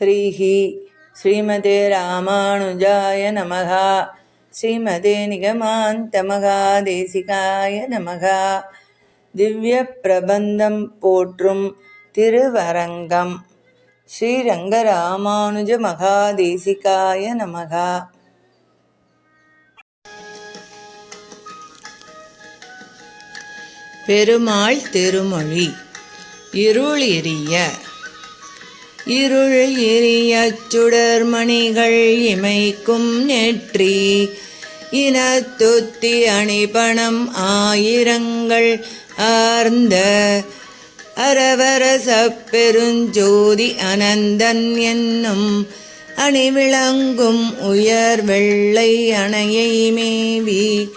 ஸ்ரீஹி ஸ்ரீமதே ராமானுஜாய நமः ஸ்ரீமதே நிகமாந்தமகாதேசிகாய நமः திவ்ய பிரபந்தம் போற்றும் திருவரங்கம். ஸ்ரீரங்க ஸ்ரீரங்கராமானுஜ மகாதேசிகாய நமः பெருமாள் திருமொழி. இருள் எரிய இருள் எரியச் சுடர்மணிகள் இமைக்கும் நெற்றி. இனத்துத்தி அணிபணம் ஆயிரங்கள் ஆர்ந்த அரவரச பெருஞ்சோதி அனந்தன் என்னும் அணிவிளங்கும் உயர் வெள்ளை அணையை மேவி.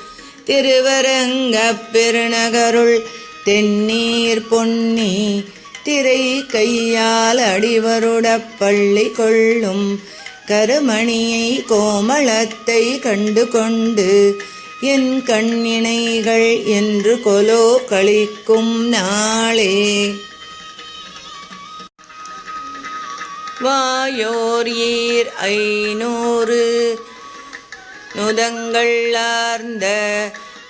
திருவரங்கப் பெருநகருள் தென்னீர் பொன்னி திரை கையால் அடிவருடப் பள்ளி கொள்ளும் கருமணியை கோமளத்தை கண்டு கொண்டு என் கண்ணினைகள் என்று கொலோ கழிக்கும் நாளே. வாயோர் ஈர் ஐநூறு நுதங்கள்ளார்ந்த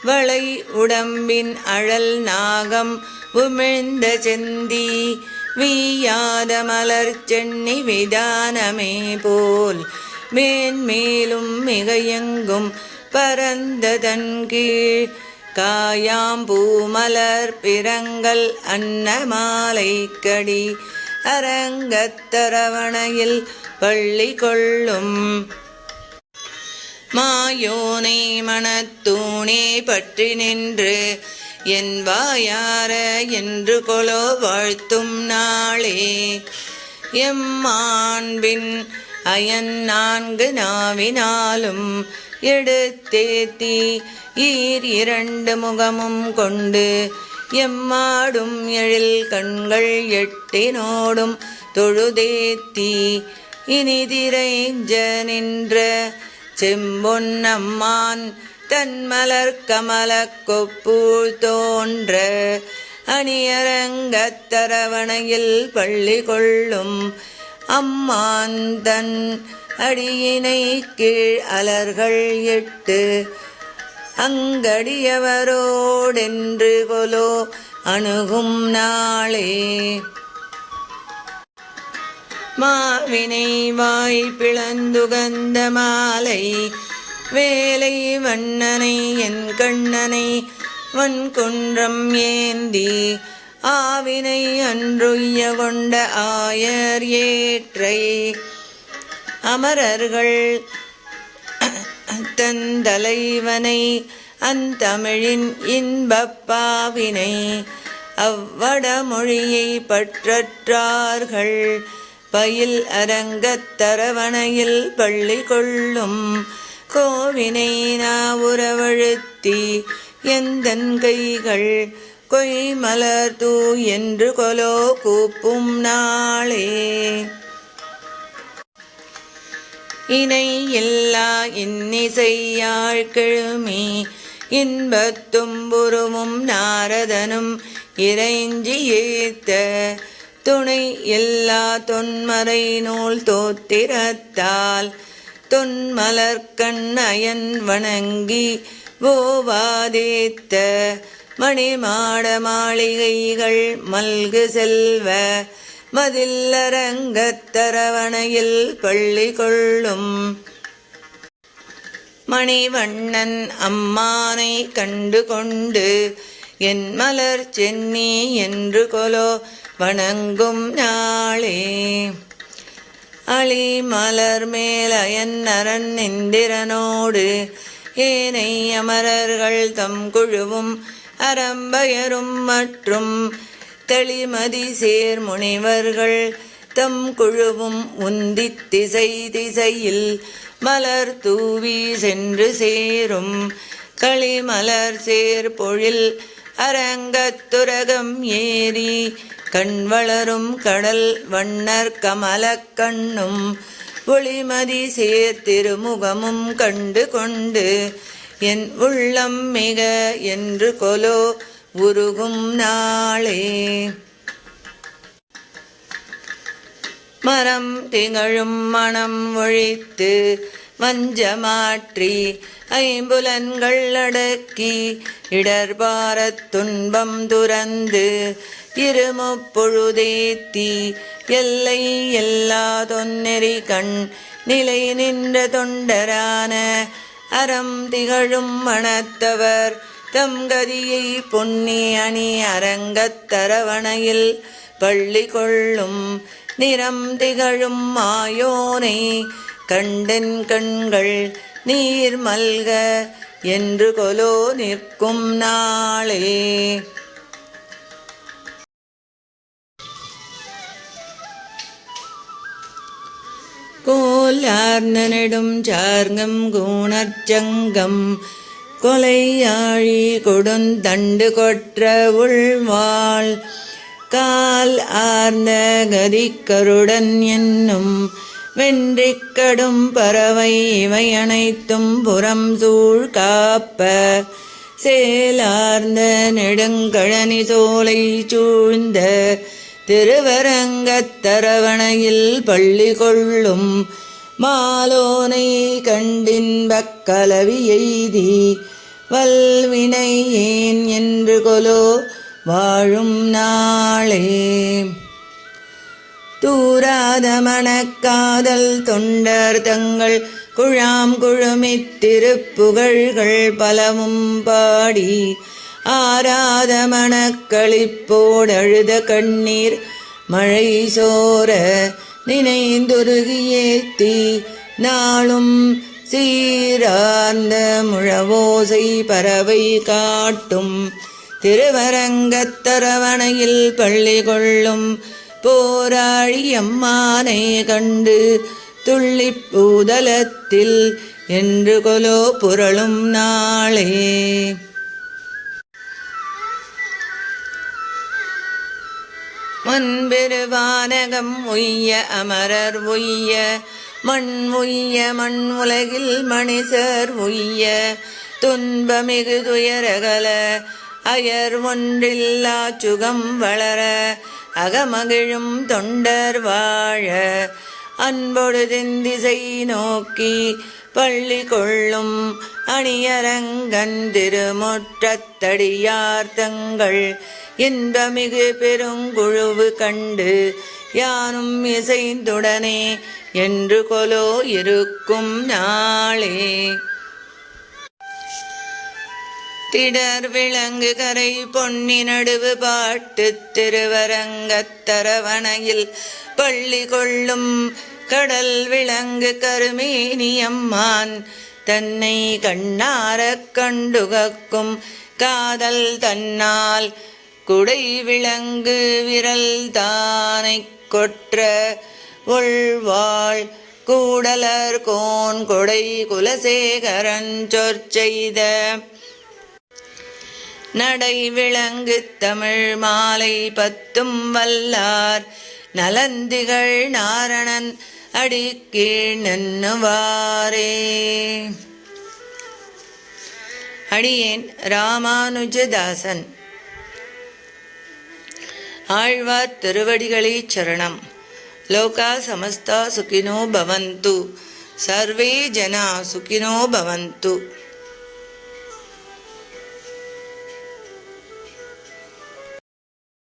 வளை உடம்பின் அழல் நாகம் உமிழ்ந்த செந்தி வீயாத மலர் சென்னி விதானமே போல் மேன்மேலும் மிகையெங்கும் பரந்த தன்கீழ் காயாம்பூமலர் பிறங்கள் அன்னமாலை கடி அரங்கத்தரவணையில் பள்ளி கொள்ளும் மாயோனை மனத்தூணே பற்றி நின்று என் வாயார என்று கொலோ வாழ்த்தும் நாளே. எம்மாண்பின் அயன் நான்கு நாவினாலும் எடுத்தேத்தி ஈர் இரண்டு முகமும் கொண்டு எம்மாடும் எழில் கண்கள் எட்டினோடும் தொழுதேத்தி இனிதிரைஞ்ச நின்ற செம்பொன்னம்மான் தன்மலர் கமல கொப்பூழ் தோன்ற அணியரங்கத்தரவணையில் பள்ளி கொள்ளும் அம்மான் தன் அடியினை கீழ் அலர்கள் எட்டு. அங்கடியவரோடென்று கொலோ அணுகும் நாளே. மாவினை வாய் பிளந்துகந்த மாலை வேலை வண்ணனை என் கண்ணனை வன்குன்றம் ஏந்தி ஆவினை அன்றுய்ய கொண்ட ஆயர் ஏற்றை. அமரர்கள் தந்தலைவனை அந்தமிழின் இன்பப்பாவினை அவ்வடமொழியை பற்றற்றார்கள். பயில் அரங்கத்தரவணையில் பள்ளி கொள்ளும் கோவினை நாவுறவழுத்தி எந்தன் கைகள் கொய்மலர் தூ என்று கொலோ கூப்பும் நாளே. இணை எல்லா இன்னிசையாழ் இன்பத்தும் இன்பத்தும்புருமும் நாரதனும் இறைஞ்சி ஏத்த துணை எல்லா தொன்மறை நூல் தோத்திரத்தால் தொன்மலர்கண்ணயன் வணங்கி ஓவாதேத்த மணிமாட மாளிகைகள் மல்கு செல்வ மதில்லரங்கத்தரவணையில் பள்ளி கொள்ளும் மணிவண்ணன் அம்மானை கண்டு கொண்டு என் மலர் சென்னி என்று கொலோ வணங்கும் நாளே அழி மலர் மேலயன் அரண் இந்திரனோடு ஏனை அமரர்கள் தம் குழுவும் அறம்பயரும் மற்றும் தெளிமதி சேர் முனிவர்கள் தம் குழுவும் உந்தித் திசை திசையில் மலர் தூவி சென்று சேரும் களிமலர் சேர் பொழில் அரங்கத்துரகம் ஏறி கண் வளரும் கடல் வண்ணர் கமலக் கண்ணும் ஒளிமதி சேர்த்திருமுகமும் கண்டு கொண்டு என் உள்ளம் மிக என்று கொலோ உருகும் நாளே. மரம் திகழும் மனம் ஒழித்து வஞ்சமாற்றி ஐம்புலன்கள் அடக்கி இடர்பாரத் துன்பம் துறந்து இருமுப்பொழுதேத்தி எல்லை எல்லா தொன்னெறி கண் நிலை நின்ற தொண்டரான அறம் திகழும் மணத்தவர் தம் கதியை பொன்னி அணி அரங்கத்தரவணையில் பள்ளி கொள்ளும் நிறம் திகழும் மாயோனை கண்டன் கண்கள் நீர் மல்க என்று கொலோ நிற்கும் நாளே. கோலார்ந்த நெடும் சார்கம் கூணர்ச்சங்கம் கொலையாழி கொடுந்தண்டு கொற்ற உள்வாள். கால் ஆர்ந்த கதிக்கருடன் என்னும் வென்றி கடும் பறவை இவை அனைத்தும் புறம் சூழ் காப்ப. சேலார்ந்த நெடுங்கழனி சோலை சூழ்ந்த திருவரங்கத்தரவணையில் பள்ளி கொள்ளும் மாலோனை கண்டின்பக் கலவி எய்தி வல்வினை ஏன் என்று கொலோ வாழும் நாளே. தூராத மணக்காதல் தொண்டர் தங்கள் குழாம் குழுமித் திருப்புகழ்கள் பலவும் பாடி ஆராத மணக்களிப்போடழுத கண்ணீர் மழை சோர நினைந்துருகியேத்தி நாளும் சீரார்ந்த முழவோசை பறவை காட்டும். திருவரங்கத்தரவணையில் பள்ளி கொள்ளும் போராழி அம்மானை கண்டு துள்ளி பூதலத்தில் என்று கொலோ புரளும் நாளே. மண்பெருவானகம் உய்ய அமரர் உய்ய மண் உய்ய மண் உலகில் மணிசர் உய்ய துன்பமிகு துயரகல அயர் ஒன்றில்லா சுகம் வளர அகமகிழும் தொண்டர் வாழ அன்பொடு திசை நோக்கி பள்ளி கொள்ளும் அணியரங்கன் திருமுற்றத்தடியார் தங்கள் இன்பமிகு பெருங்குழுவு கண்டு யானும் இசைந்துடனே என்று கொலோ இருக்கும் நாளே. திடர் விளங்கு கரை பொன்னி நடுவு பாட்டு திருவரங்கத்தரவணையில் பள்ளி கொள்ளும் கடல் விளங்கு கருமேனியம்மான் தன்னை கண்ணாரக் கண்டுகக்கும் காதல் தன்னால் குடை விளங்கு விரல் தானை கொற்ற உள்வாள் கூடலர் கோன் கொடை குலசேகரன் சொற்செய்த நடை விளங்கு தமிழ் மாலை பத்தும் வல்லார். நலந்திகள் நாரணன் அடிக்கீழ் நன்னுவாரே. அடியேன் ராமானுஜதாசன். ஆழ்வார் திருவடிகளே சரணம். லோகா சமஸ்தா சுகினோ பவந்து. சர்வே ஜனா சுகினோ பவந்து.